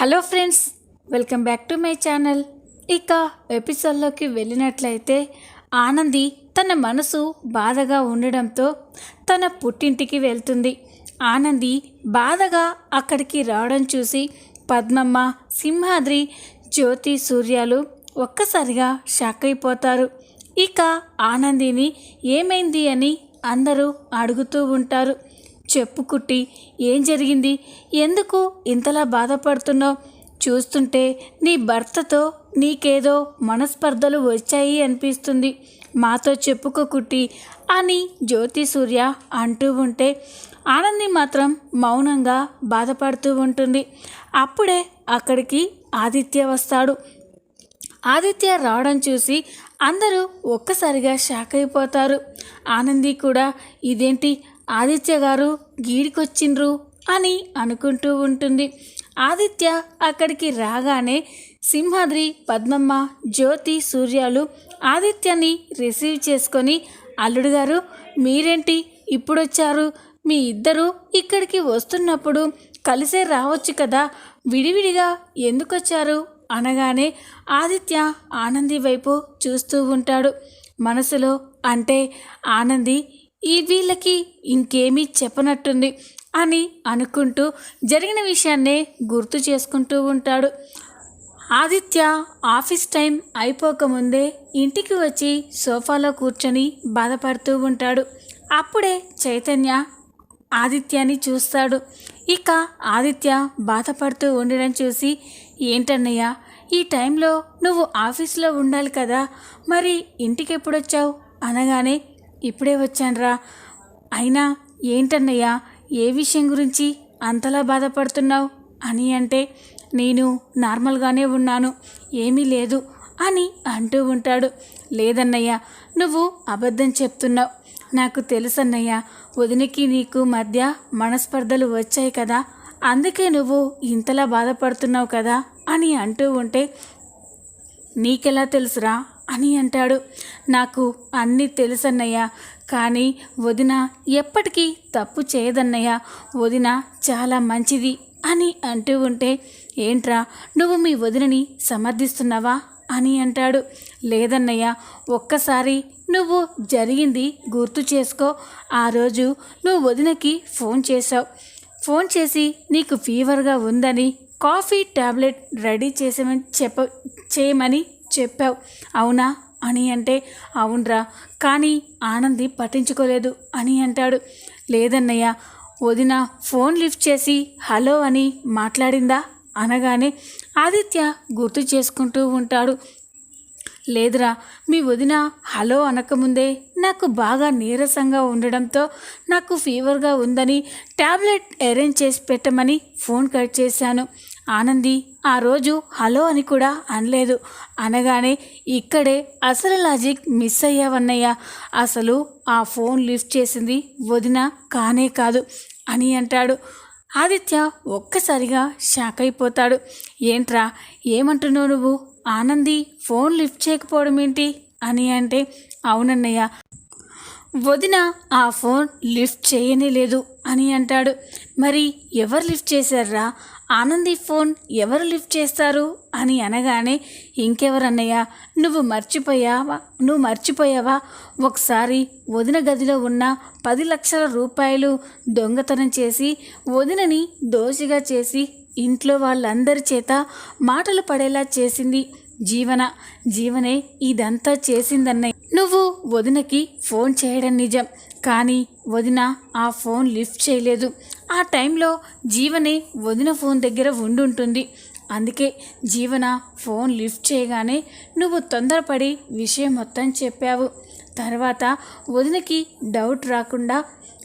Hello friends welcome back to my channel. ఇక ఎపిసోడ్లోకి వెళ్ళినట్లయితే ఆనంది తన మనసు బాధగా ఉండడంతో తన పుట్టింటికి వెళ్తుంది. ఆనంది బాధగా అక్కడికి రావడం చూసి పద్మమ్మ సింహాద్రి జ్యోతి సూర్యాలు ఒక్కసారిగా షాక్ అయిపోతారు. ఇక ఆనందిని ఏమైంది అని అందరూ అడుగుతూ ఉంటారు. చెప్పు కుట్టి ఏం జరిగింది? ఎందుకు ఇంతలా బాధపడుతున్నావు? చూస్తుంటే నీ భర్తతో నీకేదో మనస్పర్ధలు వచ్చాయి అనిపిస్తుంది. మాతో చెప్పుకో కుట్టి అని జ్యోతి సూర్య అంటూ ఉంటే ఆనంది మాత్రం మౌనంగా బాధపడుతూ ఉంటుంది. అప్పుడే అక్కడికి ఆదిత్య వస్తాడు. ఆదిత్య రావడం చూసి అందరూ ఒక్కసారిగా షాక్ అయిపోతారు. ఆనంది కూడా ఇదేంటి? ఆదిత్య గారు గీడికొచ్చిండ్రు అని అనుకుంటూ ఉంటుంది. ఆదిత్య అక్కడికి రాగానే సింహాద్రి పద్మమ్మ జ్యోతి సూర్యాలు ఆదిత్యని రిసీవ్ చేసుకొని అల్లుడు గారు మీరేంటి? ఇప్పుడొచ్చారు. మీ ఇద్దరు ఇక్కడికి వస్తున్నప్పుడు కలిసే రావచ్చు కదా. విడివిడిగా ఎందుకొచ్చారు? అనగానే ఆదిత్య ఆనంది వైపు చూస్తూ ఉంటాడు. మనసులో అంటే ఆనంది ఈ వీళ్ళకి ఇంకేమీ చెప్పనట్టుంది అని అనుకుంటూ జరిగిన విషయాన్నే గుర్తు చేసుకుంటూ ఉంటాడు. ఆదిత్య ఆఫీస్ టైం అయిపోకముందే ఇంటికి వచ్చి సోఫాలో కూర్చొని బాధపడుతూ ఉంటాడు. అప్పుడే చైతన్య ఆదిత్యాని చూస్తాడు. ఇక ఆదిత్య బాధపడుతూ ఉండడం చూసి ఏంటన్నయ్య ఈ టైంలో నువ్వు ఆఫీస్లో ఉండాలి కదా మరి ఇంటికి ఎప్పుడొచ్చావు? అనగానే ఇప్పుడే వచ్చానురా. అయినా ఏంటన్నయ్యా ఏ విషయం గురించి అంతలా బాధపడుతున్నావు? అని అంటే నేను నార్మల్గానే ఉన్నాను ఏమీ లేదు అని అంటూ ఉంటాడు. లేదన్నయ్య నువ్వు అబద్ధం చెప్తున్నావు. నాకు తెలుసన్నయ్య వదినికి నీకు మధ్య మనస్పర్ధలు వచ్చాయి కదా అందుకే నువ్వు ఇంతలా బాధపడుతున్నావు కదా అని అంటూ ఉంటే నీకెలా తెలుసురా? అని అంటాడు. నాకు అన్నీ తెలుసన్నయ్య కానీ వదిన ఎప్పటికీ తప్పు చేయదన్నయ్య వదిన చాలా మంచిది అని అంటూ ఉంటే ఏంట్రా నువ్వు మీ వదినని సమర్థిస్తున్నావా అని అంటాడు. లేదన్నయ్య ఒక్కసారి నువ్వు జరిగింది గుర్తు చేసుకో. ఆ రోజు నువ్వు వదినకి ఫోన్ చేసావు ఫోన్ చేసి నీకు ఫీవర్గా ఉందని కాఫీ ట్యాబ్లెట్ రెడీ చేసామని చెప్ప చేయమని చెప్పావు. అవునా? అని అంటే అవునరా. కానీ ఆనంది పట్టించుకోలేదు అని అంటాడు. లేదన్నయ్య వదిన ఫోన్ లిఫ్ట్ చేసి హలో అని మాట్లాడిందా? అనగానే ఆదిత్య గుర్తు చేసుకుంటూ ఉంటాడు. లేదురా మీ వదిన హలో అనకముందే నాకు బాగా నీరసంగా ఉండడంతో నాకు ఫీవర్గా ఉందని ట్యాబ్లెట్ అరేంజ్ చేసి పెట్టమని ఫోన్ కట్ చేశాను. ఆనంది ఆ రోజు హలో అని కూడా అనలేదు. అనగానే ఇక్కడే అసలు లాజిక్ మిస్ అయ్యావన్నయ్య. అసలు ఆ ఫోన్ లిఫ్ట్ చేసింది వదిన కానే కాదు అని అంటాడు. ఆదిత్య ఒక్కసారిగా షాక్ అయిపోతాడు. ఏంట్రా ఏమంటున్నావు నువ్వు? ఆనంది ఫోన్ లిఫ్ట్ చేయకపోవడం ఏంటి? అని అంటే అవునన్నయ్య. వదిన ఆ ఫోన్ లిఫ్ట్ చేయనే లేదు అని అంటాడు. మరి ఎవరు లిఫ్ట్ చేశారా ఆనంది ఫోన్ ఎవరు లిఫ్ట్ చేస్తారు? అని అనగానే ఇంకెవరన్నయ్య నువ్వు మర్చిపోయావా? నువ్వు మర్చిపోయావా? ఒకసారి వదిన గదిలో ఉన్న పది లక్షల రూపాయలు దొంగతనం చేసి వదినని దోషిగా చేసి ఇంట్లో వాళ్ళందరి చేత మాటలు పడేలా చేసింది జీవన జీవనే ఇదంతా చేసిందన్నయ్య. నువ్వు వదినకి ఫోన్ చేయడం నిజం కానీ వదిన ఆ ఫోన్ లిఫ్ట్ చేయలేదు. ఆ టైంలో జీవనే వదిన ఫోన్ దగ్గర ఉండుంటుంది. అందుకే జీవన ఫోన్ లిఫ్ట్ చేయగానే నువ్వు తొందరపడి విషయం మొత్తం చెప్పావు. తర్వాత వదినకి డౌట్ రాకుండా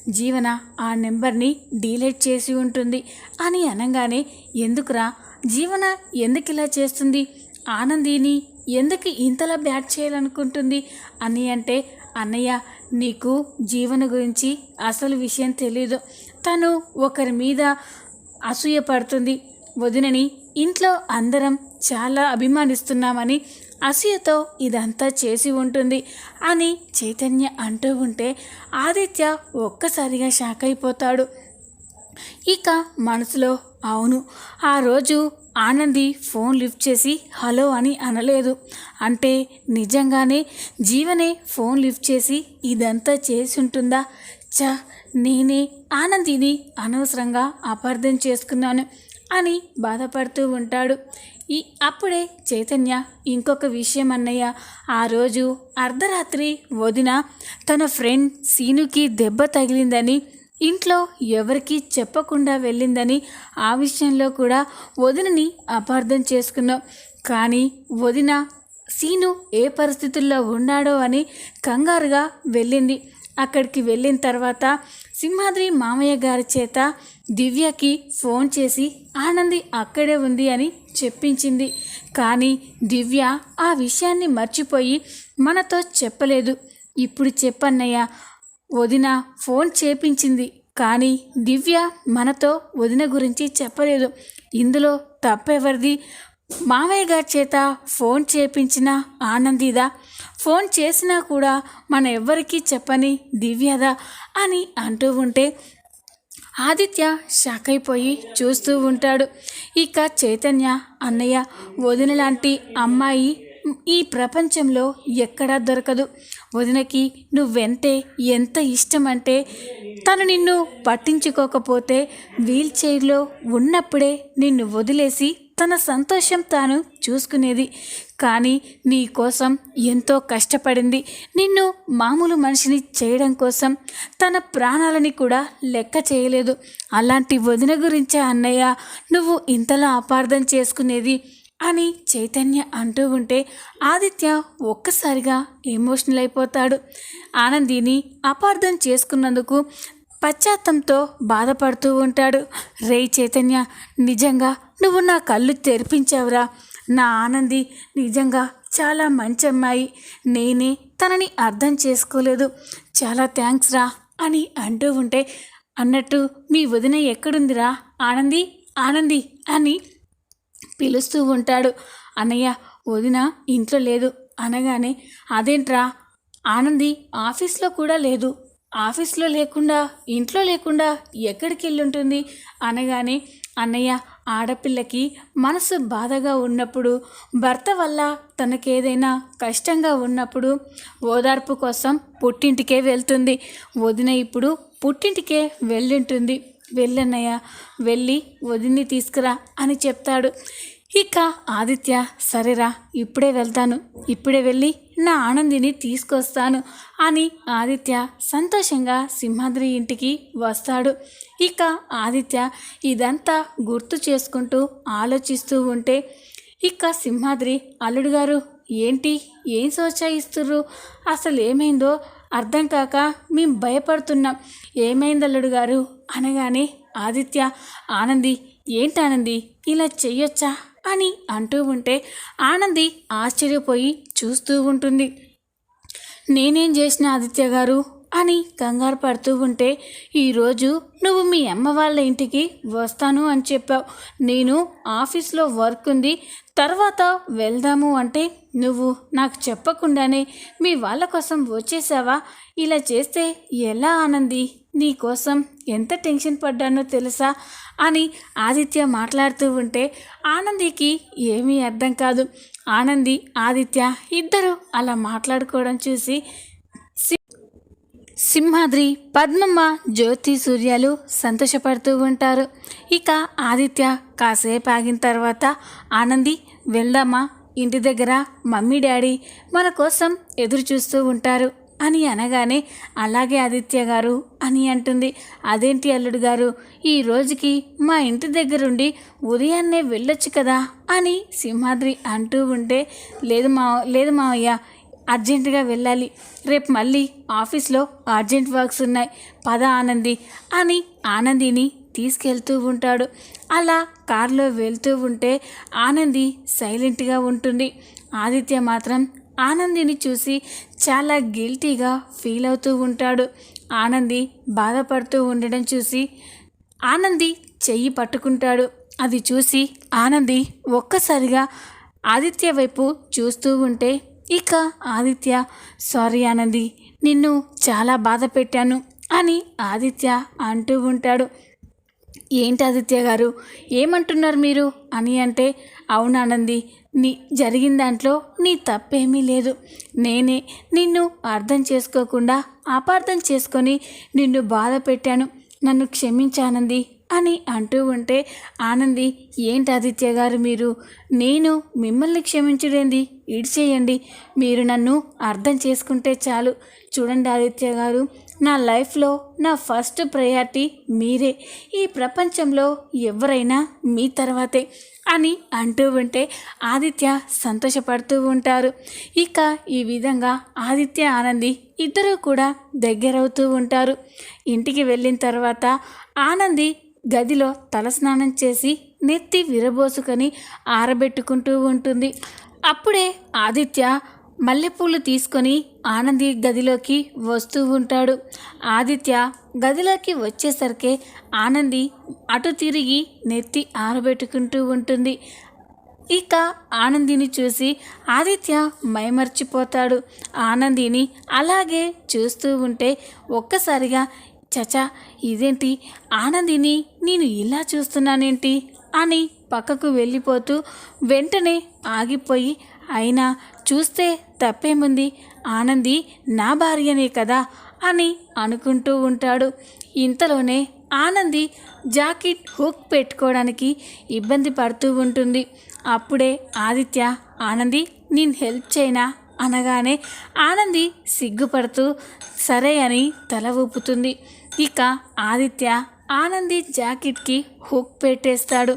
జీవన ఆ నెంబర్ని డీలీట్ చేసి ఉంటుంది అని అనగానే ఎందుకురా? జీవన ఎందుకు ఇలా చేస్తుంది? ఆనందిని ఎందుకు ఇంతలా బ్యాట్ చేయాలనుకుంటుంది? అని అంటే అన్నయ్య నీకు జీవన గురించి అసలు విషయం తెలీదు. తను ఒకరి మీద అసూయ పడుతుంది. వదినని ఇంట్లో అందరం చాలా అభిమానిస్తున్నామని అసూయతో ఇదంతా చేసి ఉంటుంది అని చైతన్య అంటూ ఉంటే ఆదిత్య ఒక్కసారిగా షాక్ అయిపోతాడు. ఇక మనసులో అవును ఆ రోజు ఆనంది ఫోన్ లిఫ్ట్ చేసి హలో అని అనలేదు. అంటే నిజంగానే జీవనే ఫోన్ లిఫ్ట్ చేసి ఇదంతా చేసి ఉంటుందా చ నేనే ఆనందిని అనవసరంగా అపార్థం చేసుకున్నాను అని బాధపడుతూ ఉంటాడు. ఈ అప్పుడే చైతన్య ఇంకొక విషయం అన్నయ్య. ఆ రోజు అర్ధరాత్రి వదిన తన ఫ్రెండ్ సీనుకి దెబ్బ తగిలిందని ఇంట్లో ఎవరికీ చెప్పకుండా వెళ్ళిందని ఆ విషయంలో కూడా వదినని అపార్థం చేసుకున్నాం. కానీ వదిన సీను ఏ పరిస్థితుల్లో ఉన్నాడో అని కంగారుగా వెళ్ళింది. అక్కడికి వెళ్ళిన తర్వాత సింహాద్రి మామయ్య గారి చేత దివ్యకి ఫోన్ చేసి ఆనంది అక్కడే ఉంది అని చెప్పించింది. కానీ దివ్య ఆ విషయాన్ని మర్చిపోయి మనతో చెప్పలేదు. ఇప్పుడు చెప్పన్నయ్య వదిన ఫోన్ చేపించింది. కానీ దివ్య మనతో వదిన గురించి చెప్పలేదు. ఇందులో తప్పెవరిది? మామయ్య గారి చేత ఫోన్ చేపించిన ఆనందిదా? ఫోన్ చేసినా కూడా మన ఎవ్వరికీ చెప్పని దివ్యదా? అని అంటూ ఉంటే ఆదిత్య షాక్ అయిపోయి చూస్తూ ఉంటాడు. ఇక చైతన్య అన్నయ్య వదిన లాంటి అమ్మాయి ఈ ప్రపంచంలో ఎక్కడా దొరకదు. వదినకి నువ్వెంతే ఎంత ఇష్టమంటే తను నిన్ను పట్టించుకోకపోతే వీల్ చైర్లో ఉన్నప్పుడే నిన్ను వదిలేసి తన సంతోషం తాను చూసుకునేది. కానీ నీ కోసం ఎంతో కష్టపడింది. నిన్ను మామూలు మనిషిని చేయడం కోసం తన ప్రాణాలని కూడా లెక్క చేయలేదు. అలాంటి వదిన గురించే అన్నయ్య నువ్వు ఇంతలా అపార్థం చేసుకునేది అని చైతన్య అంటూ ఉంటే ఆదిత్య ఒక్కసారిగా ఎమోషనల్ అయిపోతాడు. ఆనందిని అపార్థం చేసుకున్నందుకు పశ్చాత్తంతో బాధపడుతూ ఉంటాడు. రే చైతన్య నిజంగా నువ్వు నా కళ్ళు తెరిపించావురా. నా ఆనంది నిజంగా చాలా మంచి అమ్మాయి. నేనే తనని అర్థం చేసుకోలేదు. చాలా థ్యాంక్స్ రా అని అంటూ ఉంటే అన్నట్టు మీ వదిన ఎక్కడుందిరా? ఆనంది ఆనంది అని పిలుస్తూ ఉంటాడు. అన్నయ్య వదిన ఇంట్లో లేదు. అనగానే అదేంట్రా? ఆనంది ఆఫీస్లో కూడా లేదు. ఆఫీస్లో లేకుండా ఇంట్లో లేకుండా ఎక్కడికి వెళ్ళుంటుంది అనగానే అన్నయ్య ఆడపిల్లకి మనసు బాధగా ఉన్నప్పుడు భర్త వల్ల తనకేదైనా కష్టంగా ఉన్నప్పుడు ఓదార్పు కోసం పుట్టింటికే వెళ్తుంది. వదిన ఇప్పుడు పుట్టింటికే వెళ్ళుంటుంది. వెళ్ళన్నయ్య వెళ్ళి వదిన్ని తీసుకురా అని చెప్తాడు. ఇక ఆదిత్య సరేరా ఇప్పుడే వెళ్తాను. ఇప్పుడే వెళ్ళి నా ఆనందిని తీసుకొస్తాను అని ఆదిత్య సంతోషంగా సింహాద్రి ఇంటికి వస్తాడు. ఇక ఆదిత్య ఇదంతా గుర్తు చేసుకుంటూ ఆలోచిస్తూ ఉంటే ఇక సింహాద్రి అల్లుడు గారు ఏంటి ఏం సోచాయిస్తుర్రు? అసలు ఏమైందో అర్థం కాక మేము భయపడుతున్నాం. ఏమైంది అల్లుడు గారు? అనగానే ఆదిత్య ఆనంది ఏంటి ఆనంది? ఇలా చెయ్యొచ్చా? అని అంటూ ఉంటే ఆనంది ఆశ్చర్యపోయి చూస్తూ ఉంటుంది. నేనేం చేసిన ఆదిత్య గారు? అని కంగారు పడుతూ ఉంటే ఈరోజు నువ్వు మీ అమ్మ వాళ్ళ ఇంటికి వస్తాను అని చెప్పావు. నేను ఆఫీస్లో వర్క్ ఉంది. తర్వాత వెళ్దాము అంటే నువ్వు నాకు చెప్పకుండానే మీ వాళ్ళ కోసం వచ్చేసావా? ఇలా చేస్తే ఎలా ఆనంది? నీ కోసం ఎంత టెన్షన్ పడ్డానో తెలుసా? అని ఆదిత్య మాట్లాడుతూ ఉంటే ఆనందికి ఏమీ అర్థం కాదు. ఆనంది ఆదిత్య ఇద్దరు అలా మాట్లాడుకోవడం చూసి సింహాద్రి పద్మమ్మ జ్యోతి సూర్యాలు సంతోషపడుతూ ఉంటారు. ఇక ఆదిత్య కాసేపు ఆగిన తర్వాత ఆనంది వెళ్దామా? ఇంటి దగ్గర మమ్మీ డాడీ మన కోసం ఎదురు చూస్తూ ఉంటారు అని అనగానే అలాగే ఆదిత్య గారు అని అంటుంది. అదేంటి అల్లుడు గారు? ఈ రోజుకి మా ఇంటి దగ్గరుండి ఉదయాన్నే వెళ్ళొచ్చు కదా? అని సింహాద్రి అంటూ ఉంటే లేదు మా లేదు మావయ్య అర్జెంటుగా వెళ్ళాలి. రేపు మళ్ళీ ఆఫీస్లో అర్జెంట్ వర్క్స్ ఉన్నాయి. పద ఆనంది అని ఆనందిని తీసుకెళ్తూ ఉంటాడు. అలా కారులో వెళ్తూ ఉంటే ఆనంది సైలెంట్గా ఉంటుంది. ఆదిత్య మాత్రం ఆనందిని చూసి చాలా గిల్టీగా ఫీల్ అవుతూ ఉంటాడు. ఆనంది బాధపడుతూ ఉండడం చూసి ఆనంది చెయ్యి పట్టుకుంటాడు. అది చూసి ఆనంది ఒక్కసారిగా ఆదిత్య వైపు చూస్తూ ఉంటే ఇక ఆదిత్య సారీ అన్నది నిన్ను చాలా బాధ పెట్టాను అని ఆదిత్య అంటూ ఉంటాడు. ఏంటి ఆదిత్య గారు ఏమంటున్నారు మీరు? అని అంటే అవునానంది నీ జరిగిన దాంట్లో నీ తప్పేమీ లేదు. నేనే నిన్ను అర్థం చేసుకోకుండా అపార్థం చేసుకొని నిన్ను బాధ పెట్టాను. నన్ను క్షమించానంది అని అంటూ ఉంటే ఆనంది ఏంటి ఆదిత్య గారు మీరు? నేను మిమ్మల్ని క్షమించుడేంది? ఇడిచేయండి మీరు నన్ను అర్థం చేసుకుంటే చాలు. చూడండి ఆదిత్య గారు నా లైఫ్లో నా ఫస్ట్ ప్రయారిటీ మీరే. ఈ ప్రపంచంలో ఎవరైనా మీ తర్వాతే అని అంటూ ఉంటే ఆదిత్య సంతోషపడుతూ ఉంటారు. ఇక ఈ విధంగా ఆదిత్య ఆనంది ఇద్దరూ కూడా దగ్గరవుతూ ఉంటారు. ఇంటికి వెళ్ళిన తర్వాత ఆనంది గదిలో తలస్నానం చేసి నెత్తి విరబోసుకొని ఆరబెట్టుకుంటూ ఉంటుంది. అప్పుడే ఆదిత్య మల్లెపూలు తీసుకొని ఆనంది గదిలోకి వస్తూ ఉంటాడు. ఆదిత్య గదిలోకి వచ్చేసరికి ఆనంది అటు తిరిగి నెత్తి ఆరబెట్టుకుంటూ ఉంటుంది. ఇక ఆనందిని చూసి ఆదిత్య మైమర్చిపోతాడు. ఆనందిని అలాగే చూస్తూ ఉంటే ఒక్కసారిగా చచా ఇదేంటి? ఆనందిని నేను ఇలా చూస్తున్నానేంటి? అని పక్కకు వెళ్ళిపోతూ వెంటనే ఆగిపోయి అయినా చూస్తే తప్పేముంది? ఆనంది నా భార్యనే కదా అని అనుకుంటూ ఉంటాడు. ఇంతలోనే ఆనంది జాకెట్ హుక్ పెట్టుకోవడానికి ఇబ్బంది పడుతూ ఉంటుంది. అప్పుడే ఆదిత్య ఆనంది నేను హెల్ప్ చేయనా? అనగానే ఆనంది సిగ్గుపడుతూ సరే అని తల ఊపుతుంది. ఇక ఆదిత్య ఆనంది జాకెట్కి హుక్ పెట్టేస్తాడు.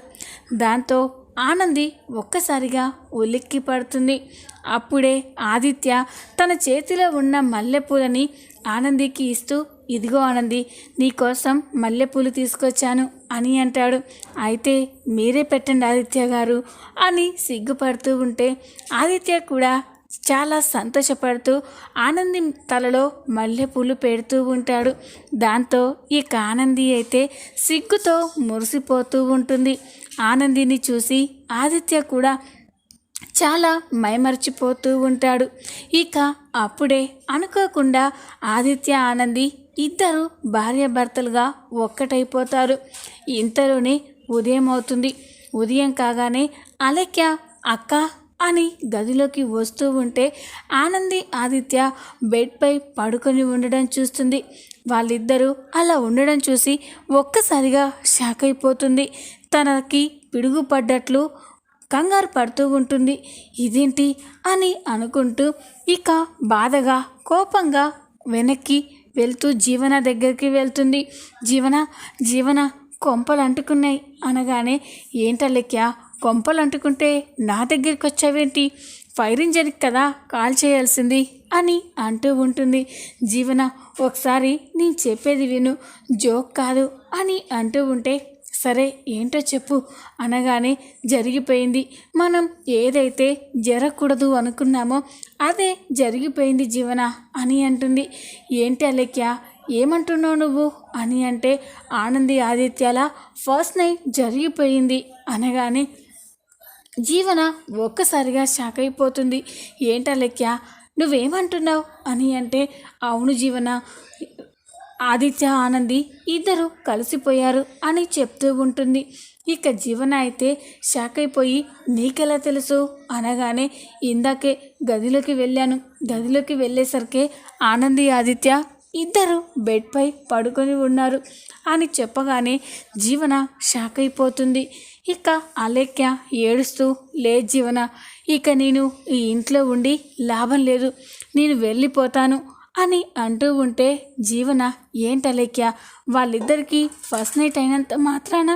దాంతో ఆనంది ఒక్కసారిగా ఉలిక్కి పడుతుంది. అప్పుడే ఆదిత్య తన చేతిలో ఉన్న మల్లెపూలని ఆనందికి ఇస్తూ ఇదిగో ఆనంది నీకోసం మల్లెపూలు తీసుకొచ్చాను అని అంటాడు. అయితే మీరే పెట్టండి ఆదిత్య గారు అని సిగ్గుపడుతూ ఉంటే ఆదిత్య కూడా చాలా సంతోషపడుతూ ఆనంది తలలో మల్లెపూలు పెడుతూ ఉంటాడు. దాంతో ఇక ఆనంది అయితే సిగ్గుతో మురిసిపోతూ ఉంటుంది. ఆనందిని చూసి ఆదిత్య కూడా చాలా మైమర్చిపోతూ ఉంటాడు. ఇక అప్పుడే అనుకోకుండా ఆదిత్య ఆనంది ఇద్దరు భార్యాభర్తలుగా ఒక్కటైపోతారు. ఇంతలోనే ఉదయం అవుతుంది ఉదయం కాగానే అలక్య అక్క అని గదిలోకి వస్తూ ఉంటే ఆనంది ఆదిత్య బెడ్పై పడుకొని ఉండడం చూస్తుంది. వాళ్ళిద్దరూ అలా ఉండడం చూసి ఒక్కసారిగా షాక్ అయిపోతుంది. తనకి పిడుగు పడ్డట్లు కంగారు పడుతూ ఉంటుంది. ఇదేంటి అని అనుకుంటూ ఇక బాధగా కోపంగా వెనక్కి వెళ్తూ జీవన దగ్గరికి వెళ్తుంది. జీవన జీవన కొంపలు అంటుకున్నాయి అనగానే ఏంటల్లెక్య కొంపలు అంటుకుంటే నా దగ్గరికి వచ్చావేంటి ఫైర్ ఇంజన్కి కదా కాల్ చేయాల్సింది అని అంటూ ఉంటుంది. జీవన ఒకసారి నేను చెప్పేది విను జోక్ కాదు అని అంటూ ఉంటే సరే ఏంటో చెప్పు అనగానే జరిగిపోయింది. మనం ఏదైతే జరగకూడదు అనుకున్నామో అదే జరిగిపోయింది జీవన అని అంటుంది. ఏంటి అలెక్య ఏమంటున్నావు నువ్వు అని అంటే ఆనంది ఆదిత్యాల ఫస్ట్ నైట్ జరిగిపోయింది అనగానే జీవన ఒక్కసారిగా షాక్ అయిపోతుంది. ఏంటా లెక్క నువ్వేమంటున్నావు? అని అంటే అవును జీవన ఆదిత్య ఆనంది ఇద్దరు కలిసిపోయారు అని చెప్తూ ఉంటుంది. ఇక జీవన అయితే షాక్ అయిపోయి నీకెలా తెలుసు? అనగానే ఇందాకే గదిలోకి వెళ్ళాను. గదిలోకి వెళ్ళేసరికి ఆనంది ఆదిత్య ఇద్దరు బెడ్పై పడుకొని ఉన్నారు అని చెప్పగానే జీవన షాక్ అయిపోతుంది. ఇక అలేఖ్య ఏడుస్తూ లే జీవన ఇక నేను ఈ ఇంట్లో ఉండి లాభం లేదు నేను వెళ్ళిపోతాను అని అంటూ ఉంటే జీవన ఏంటలేఖ్య వాళ్ళిద్దరికీ ఫస్ట్ నైట్ అయినంత మాత్రాన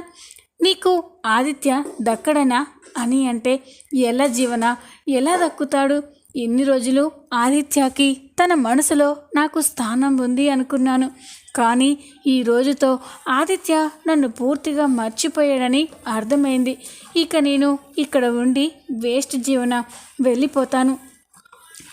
నీకు ఆదిత్య దక్కడనా? అని అంటే ఎలా జీవన ఎలా దక్కుతాడు? ఇన్ని రోజులు ఆదిత్యకి తన మనసులో నాకు స్థానం ఉంది అనుకున్నాను. కానీ ఈ రోజుతో ఆదిత్య నన్ను పూర్తిగా మర్చిపోయాడని అర్థమైంది. ఇక నేను ఇక్కడ ఉండి వేస్ట్ జీవన వెళ్ళిపోతాను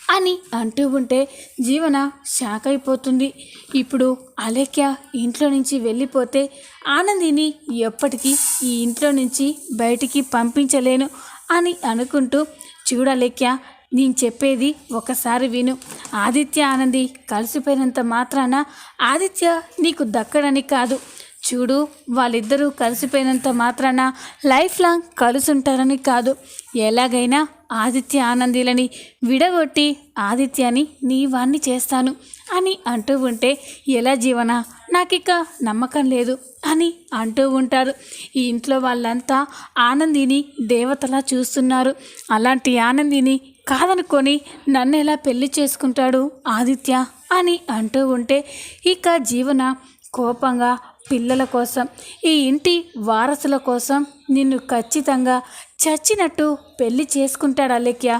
అని అంటూ ఉంటే జీవన షాక్ అయిపోతుంది. ఇప్పుడు అలేఖ్య ఇంట్లో నుంచి వెళ్ళిపోతే ఆనందిని ఎప్పటికీ ఈ ఇంట్లో నుంచి బయటికి పంపించలేను అని అనుకుంటూ చూడలేఖ్య నేను చెప్పేది ఒకసారి విను. ఆదిత్య ఆనంది కలిసిపోయినంత మాత్రాన ఆదిత్య నీకు దక్కడని కాదు. చూడు వాళ్ళిద్దరూ కలిసిపోయినంత మాత్రాన లైఫ్ లాంగ్ కలుసుంటారని కాదు. ఎలాగైనా ఆదిత్య ఆనందీలని విడగొట్టి ఆదిత్యాని నీ వాణ్ణి చేస్తాను అని అంటూ ఉంటే ఎలా జీవన? నాకిక నమ్మకం లేదు అని అంటూ ఉంటారు. ఈ ఇంట్లో వాళ్ళంతా ఆనందిని దేవతలా చూస్తున్నారు. అలాంటి ఆనందిని కాదనుకొని నన్ను ఎలా పెళ్ళి చేసుకుంటాడు ఆదిత్య అని అంటూ ఉంటే ఇక జీవన కోపంగా పిల్లల కోసం ఈ ఇంటి వారసుల కోసం నిన్ను ఖచ్చితంగా చచ్చినట్టు పెళ్ళి చేసుకుంటాడు అలెక్య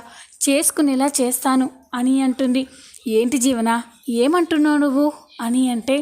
చేసుకునేలా చేస్తాను అని అంటుంది. ఏంటి జీవన ఏమంటున్నావు నువ్వు? అని అంటే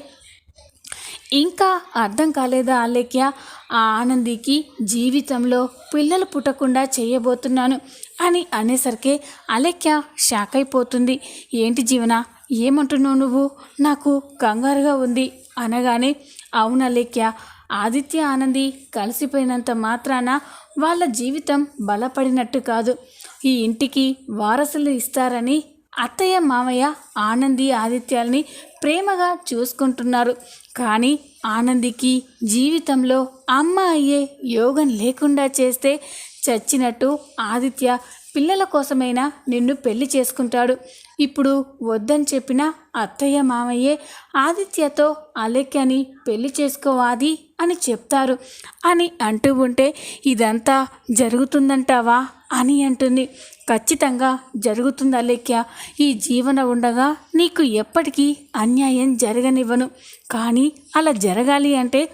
ఇంకా అర్థం కాలేదా అలేఖ్య ఆ ఆనందికి జీవితంలో పిల్లలు పుట్టకుండా చేయబోతున్నాను అని అనేసరికి అలేఖ్య షాక్ అయిపోతుంది. ఏంటి జీవన ఏమంటున్నావు నువ్వు? నాకు కంగారుగా ఉంది అనగానే అవును అలేఖ్య ఆదిత్య ఆనంది కలిసిపోయినంత మాత్రాన వాళ్ళ జీవితం బలపడినట్టు కాదు. ఈ ఇంటికి వారసులు ఇస్తారని అత్తయ్య మామయ్య ఆనంది ఆదిత్యాలని ప్రేమగా చూసుకుంటున్నారు. కానీ ఆనందికి జీవితంలో అమ్మ అయ్యే యోగం లేకుండా చేస్తే చచ్చినట్టు ఆదిత్య పిల్లల కోసమైనా నిన్ను పెళ్ళి చేసుకుంటాడు. ఇప్పుడు వద్దని చెప్పిన అత్తయ్య మామయ్యే ఆదిత్యతో అలెక్యని పెళ్ళి చేసుకోవాది అని చెప్తారు. అని అంటూ ఉంటే ఇదంతా జరుగుతుందంటావా అని అంటుంది. ఖచ్చితంగా జరుగుతుంది అలెక్య ఈ జీవన ఉండగా నీకు ఎప్పటికీ అన్యాయం జరగనివ్వను. కానీ అలా జరగాలి అంటే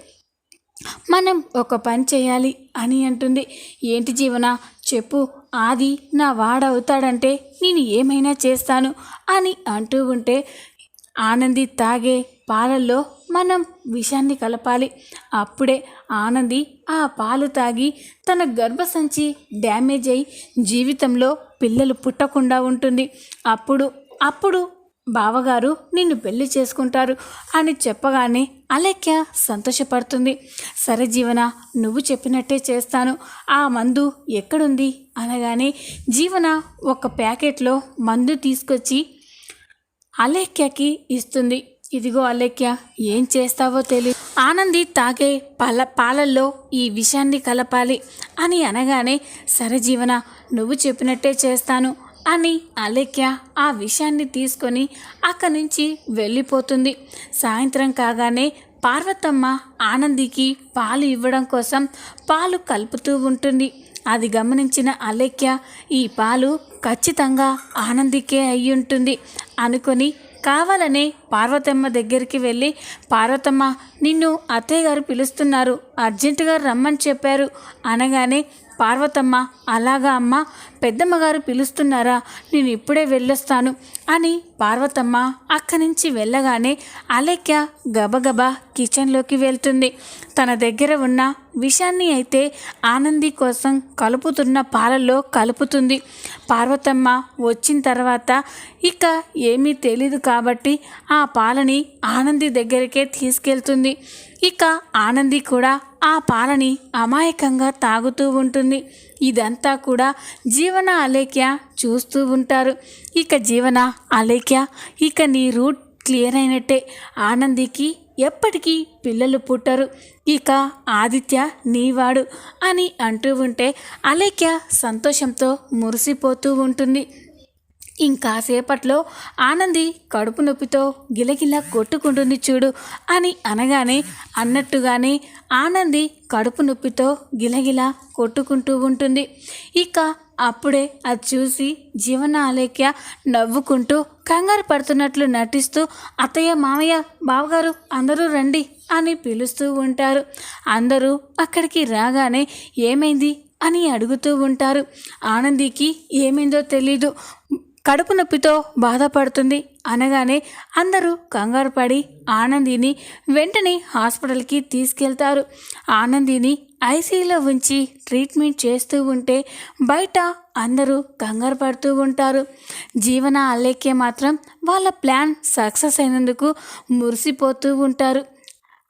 మనం ఒక పని చేయాలి అని అంటుంది. ఏంటి జీవన? చెప్పు. ఆది నా వాడవుతాడంటే నేను ఏమైనా చేస్తాను అని అంటూ ఉంటే ఆనంది తాగే పాలల్లో మనం విషాన్ని కలపాలి. అప్పుడే ఆనంది ఆ పాలు తాగి తన గర్భసంచి డ్యామేజ్ అయి జీవితంలో పిల్లలు పుట్టకుండా ఉంటుంది. అప్పుడు అప్పుడు బావగారు నిన్ను పెళ్ళి చేసుకుంటారు అని చెప్పగానే అలెక్య సంతోషపడుతుంది. సరే జీవన నువ్వు చెప్పినట్టే చేస్తాను. ఆ మందు ఎక్కడుంది? అనగానే జీవన ఒక ప్యాకెట్లో మందు తీసుకొచ్చి అలేఖ్యకి ఇస్తుంది. ఇదిగో అలేఖ్య ఏం చేస్తావో తెలియదు ఆనంది తాగే పాల పాలల్లో ఈ విషయాన్ని కలపాలి అని అనగానే సరే జీవన నువ్వు చెప్పినట్టే చేస్తాను. అని అలేఖ్య ఆ విషయాన్ని తీసుకొని అక్కడి నుంచి వెళ్ళిపోతుంది. సాయంత్రం కాగానే పార్వతమ్మ ఆనందికి పాలు ఇవ్వడం కోసం పాలు కలుపుతూ ఉంటుంది. అది గమనించిన అలేఖ్య ఈ పాలు ఖచ్చితంగా ఆనందికే అయ్యుంటుంది అనుకొని కావాలనే పార్వతమ్మ దగ్గరికి వెళ్ళి పార్వతమ్మ నిన్ను అత్తయ్య గారు పిలుస్తున్నారు. అర్జెంటుగా రమ్మని చెప్పారు. అనగానే పార్వతమ్మ అలాగా అమ్మ. పెద్దమ్మగారు పిలుస్తున్నారా? నేను ఇప్పుడే వెళ్ళొస్తాను అని పార్వతమ్మ అక్కడి నుంచి వెళ్ళగానే అలేఖ్య గబగబా కిచెన్లోకి వెళ్తుంది. తన దగ్గర ఉన్న విషాన్ని అయితే ఆనంది కోసం కలుపుతున్న పాలల్లో కలుపుతుంది. పార్వతమ్మ వచ్చిన తర్వాత ఇక ఏమీ తెలీదు కాబట్టి ఆ పాలని ఆనంది దగ్గరికే తీసుకెళ్తుంది. ఇక ఆనంది కూడా ఆ పాలని అమాయకంగా తాగుతూ ఉంటుంది. ఇదంతా కూడా జీవన అలేఖ్య చూస్తూ ఉంటారు. ఇక జీవన అలేఖ్య ఇక నీ రూట్ క్లియర్ అయినట్టే. ఆనందికి ఎప్పటికీ పిల్లలు పుట్టరు. ఇక ఆదిత్య నీవాడు అని అంటూ ఉంటే అలేఖ్య సంతోషంతో మురిసిపోతూ ఉంటుంది. ఇంకాసేపట్లో ఆనంది కడుపు నొప్పితో గిలగిలా కొట్టుకుంటుంది చూడు అని అనగానే అన్నట్టుగానే ఆనంది కడుపు నొప్పితో గిలగిలా కొట్టుకుంటూ ఉంటుంది. ఇక అప్పుడే అది చూసి జీవన ఆలేఖ్య నవ్వుకుంటూ కంగారు పడుతున్నట్లు నటిస్తూ అత్తయ్య మామయ్య బావగారు అందరూ రండి అని పిలుస్తూ ఉంటారు. అందరూ అక్కడికి రాగానే ఏమైంది? అని అడుగుతూ ఉంటారు. ఆనందికి ఏమైందో తెలీదు. కడుపు నొప్పితో బాధపడుతుంది అనగానే అందరూ కంగారు పడి ఆనందిని వెంటనే హాస్పిటల్కి తీసుకెళ్తారు. ఆనందిని ఐసీయూలో ఉంచి ట్రీట్మెంట్ చేస్తూ ఉంటే బయట అందరూ కంగారు పడుతూ ఉంటారు. జీవన అలేఖ్య మాత్రం వాళ్ళ ప్లాన్ సక్సెస్ అయినందుకు మురిసిపోతూ ఉంటారు.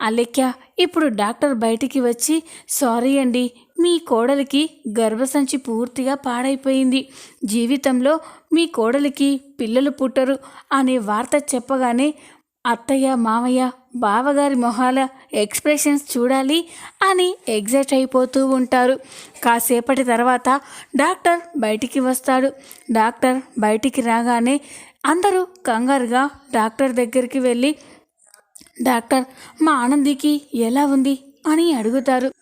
అలెక్య ఇప్పుడు డాక్టర్ బయటికి వచ్చి సారీ అండి మీ కోడలికి గర్భసంచి పూర్తిగా పాడైపోయింది. జీవితంలో మీ కోడలికి పిల్లలు పుట్టరు అనే వార్త చెప్పగానే అత్తయ్య మామయ్య బావగారి మొహాల ఎక్స్ప్రెషన్స్ చూడాలి అని ఎగ్జైట్ అయిపోతూ ఉంటారు. కాసేపటి తర్వాత డాక్టర్ బయటికి వస్తాడు. డాక్టర్ బయటికి రాగానే అందరూ కంగారుగా డాక్టర్ దగ్గరికి వెళ్ళి డాక్టర్ మా ఆనందికి ఎలా ఉంది? అని అడుగుతారు.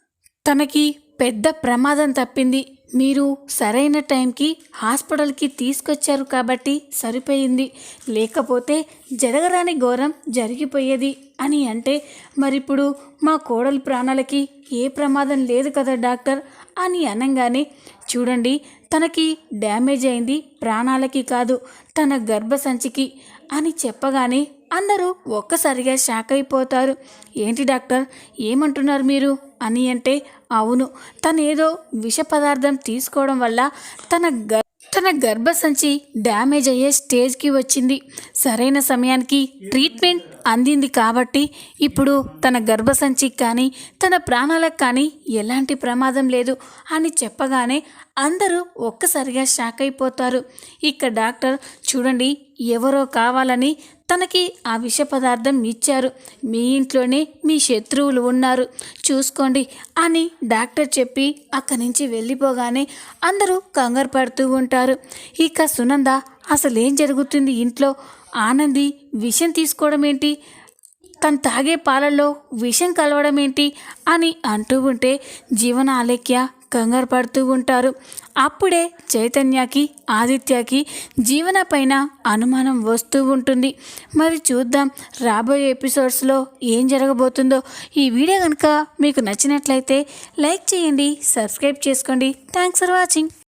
తనకి పెద్ద ప్రమాదం తప్పింది. మీరు సరైన టైంకి హాస్పిటల్కి తీసుకొచ్చారు కాబట్టి సరిపోయింది. లేకపోతే జరగరాని ఘోరం జరిగిపోయేది అని అంటే మరిప్పుడు మా కోడల ప్రాణాలకి ఏ ప్రమాదం లేదు కదా డాక్టర్ అని అనగానే చూడండి తనకి డ్యామేజ్ అయింది ప్రాణాలకి కాదు తన గర్భసంచికి. అని చెప్పగానే అందరూ ఒక్కసారిగా షాక్ అయిపోతారు. ఏంటి డాక్టర్? ఏమంటున్నారు మీరు? అని అంటే అవును. తనేదో ఏదో విష పదార్థం తీసుకోవడం వల్ల తన గ తన గర్భసంచి డ్యామేజ్ అయ్యే స్టేజ్కి వచ్చింది. సరైన సమయానికి ట్రీట్మెంట్ అందింది కాబట్టి ఇప్పుడు తన గర్భసంచికి కానీ తన ప్రాణాలకు కానీ ఎలాంటి ప్రమాదం లేదు అని చెప్పగానే అందరూ ఒక్కసారిగా షాక్ అయిపోతారు. ఇక డాక్టర్ చూడండి ఎవరో కావాలని తనకి ఆ విష పదార్థం ఇచ్చారు. మీ ఇంట్లోనే మీ శత్రువులు ఉన్నారు. చూసుకోండి అని డాక్టర్ చెప్పి అక్కడి నుంచి వెళ్ళిపోగానే అందరూ కంగారు పడుతూ ఉంటారు. ఇక సునంద అసలు ఏం జరుగుతుంది ఇంట్లో? ఆనంది విషం తీసుకోవడం ఏంటి తను తాగే పాలల్లో విషం కలవడం ఏంటి అని అంటూ ఉంటే జీవన ఆలేఖ్య కంగారు పడుతూ ఉంటారు. అప్పుడే చైతన్యకి ఆదిత్యకి జీవన పైన అనుమానం వస్తూ ఉంటుంది. మరి చూద్దాం రాబోయే ఎపిసోడ్స్లో ఏం జరగబోతుందో. ఈ వీడియో కనుక మీకు నచ్చినట్లయితే లైక్ చేయండి సబ్స్క్రైబ్ చేసుకోండి. Thanks for watching.